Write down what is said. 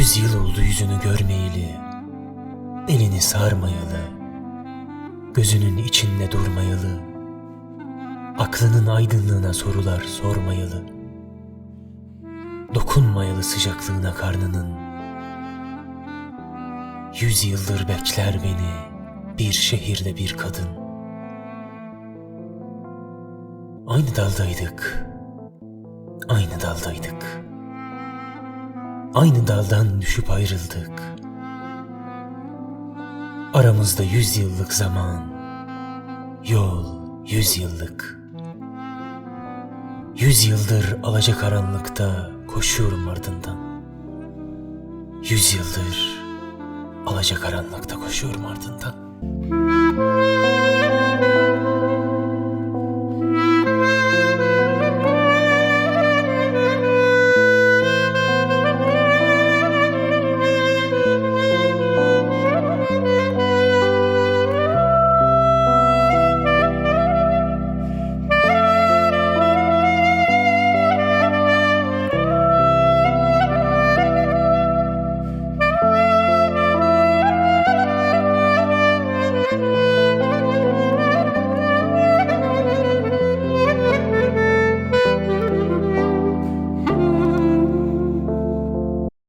yüzünü görmeyeli, elini sarmayalı, gözünün içinde durmayalı, aklının aydınlığına sorular sormayalı, dokunmayalı sıcaklığına karnının. Yüz yıldır bekler beni bir şehirde bir kadın. Aynı daldaydık, aynı daldaydık. Aynı daldan düşüp ayrıldık. Aramızda yüz yıllık zaman, yol yüz yıllık. Yüz yıldır alacakaranlıkta koşuyorum ardından. Yüz yıldır alacakaranlıkta koşuyorum ardından.